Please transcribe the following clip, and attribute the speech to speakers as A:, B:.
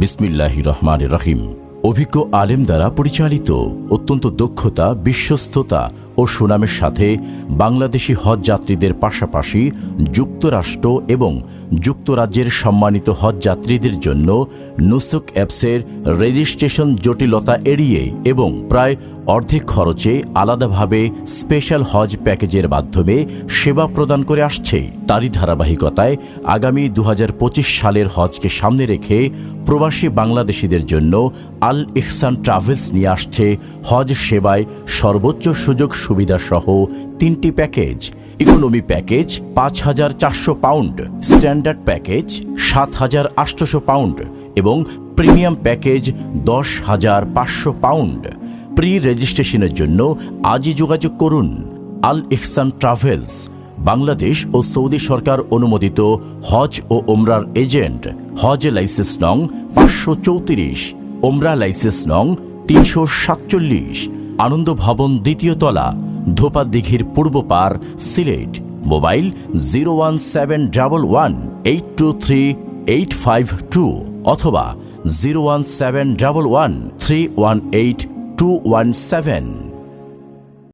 A: বিসমিল্লাহ রহমান রহিম। অভিজ্ঞ আলেম দ্বারা পরিচালিত অত্যন্ত দক্ষতা বিশ্বস্ততা ও সুনামের সাথে বাংলাদেশি হজ যাত্রীদের পাশাপাশি যুক্তরাষ্ট্র এবং যুক্তরাজ্যের সম্মানিত হজ যাত্রীদের জন্য নুসুক অ্যাপসের রেজিস্ট্রেশন জটিলতা এড়িয়ে এবং প্রায় অর্ধেক খরচে আলাদাভাবে স্পেশাল হজ প্যাকেজের মাধ্যমে সেবা প্রদান করে আসছে। তারই ধারাবাহিকতায় আগামী দু হাজার পঁচিশ সালের হজকে সামনে রেখে প্রবাসী বাংলাদেশিদের জন্য আল ইহসান ট্রাভেলস নিয়ে আসছে হজ সেবায় সর্বোচ্চ সুযোগ সুবিধা সহ তিনটি প্যাকেজ। ইকোনমি প্যাকেজ পাঁচ হাজার চারশো পাউন্ড, স্ট্যান্ডার্ড প্যাকেজ সাত হাজার আটশোশো পাউন্ড এবং প্রিমিয়াম প্যাকেজ দশ হাজার পাঁচশো পাউন্ড। প্রি রেজিস্ট্রেশনের জন্য আজই যোগাযোগ করুন। আল ইহসান ট্রাভেলস, বাংলাদেশ ও সৌদি সরকার অনুমোদিত হজ ও ওমরার এজেন্ট। হজ লাইসেন্স নং পাঁচশো চৌত্রিশ ওমরা লাইসেন্স নং তিনশো সাতচল্লিশ। আনন্দ ভবন দ্বিতীয় তলা ধোপা দিঘির পূর্ব পার, Sylhet. Mobile zero one seven double one eight two three eight five two অথবা zero one seven double one three one eight two one seven.